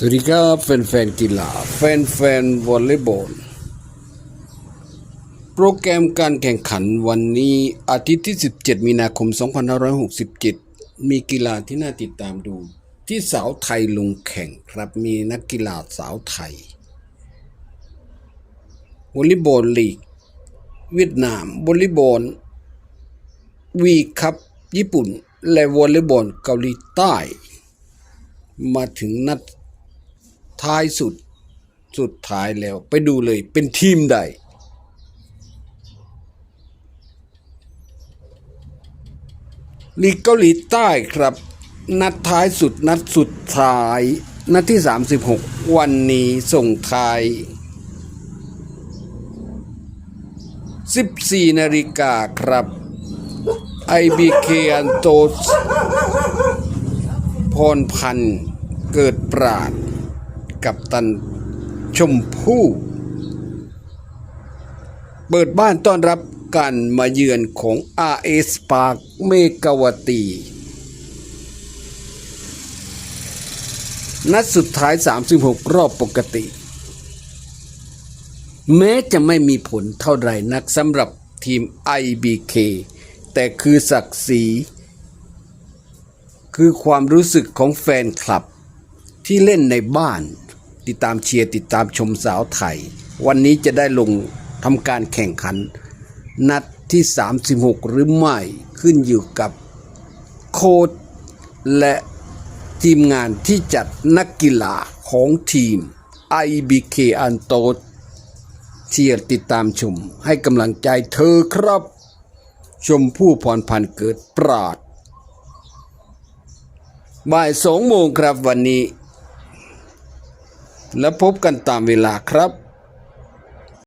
สวัสดีครับแฟนๆกีฬาแฟนๆวอลเลย์บอลโปรแกรมการแข่งขันวันนี้อาทิตย์ที่ 17 มีนาคม 2567 มีกีฬาที่น่าติดตามดู ที่สาวไทยลงแข่งครับมีนักกีฬาสาวไทยวอลเลย์บอลลีก เวียดนามวอลเลย์บอลวีคัพญี่ปุ่น และวอลเลย์บอลเกาหลีใต้ มาถึงนัด ท้ายสุดสุดท้ายแล้ว ไปดูเลยเป็นทีมใด ลีกเกาหลีใต้ครับ นัดท้ายสุดนัดสุดท้าย นัดที่ 36 วันนี้ส่งท้าย 14 นาฬิกาครับ IBK อันโตสพรพันธ์เกิดปราด กับตันชมพู่ เปิดบ้านต้อนรับการมาเยือนของ RS Park เมกาวตี นัดสุดท้าย 36 รอบปกติ แม้จะไม่มีผลเท่าไหร่นักสำหรับทีม IBK แต่คือศักดิ์ศรีคือความรู้สึกของแฟนคลับที่เล่นในบ้าน ติดตามเชียร์ติดตามชมสาวไทย วันนี้จะได้ลงทำการแข่งขัน นัดที่ 36 หรือไม่ขึ้นอยู่กับโค้ชและทีมงานที่จัดนักกีฬาของทีม IBK อันโตเชียร์ติดตามชมให้กำลังใจเธอครับ ชมพู่พรพันธ์เกิดปราดบ่ายสองโมงครับวันนี้ แล้วพบกันตามเวลาครับ